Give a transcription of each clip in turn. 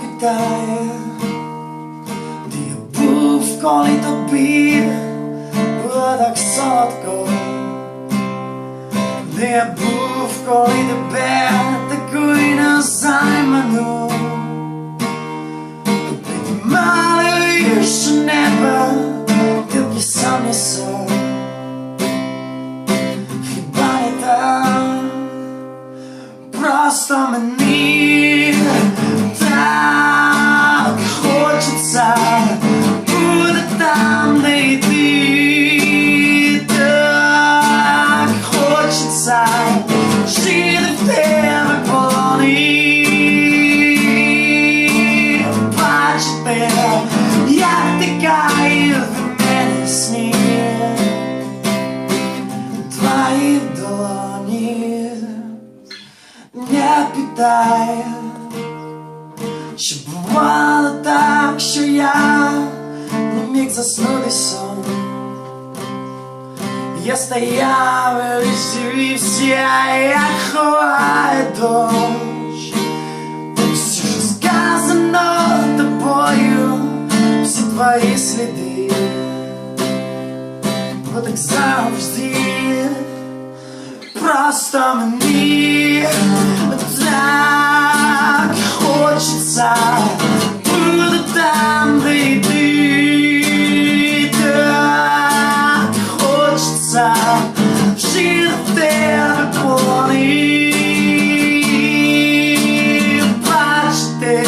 питає, де я був, коли тобі було так солодко, де я був, коли тебе такої незайману Піднімали небо, тільки сам сон Хіба не так, просто мені твої долоні не питай, чи бувало так, що я не міг заснути сон. Я стояв і лиш дивився, як ховає дощ. Все, що сказано тобою, всі твої сліди. Бо так завжди просто мне. Так хочется. Буду там, где ты так хочется Жить в терпоны Бачите,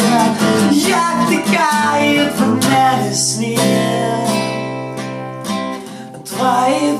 як тікає в мене сні Твої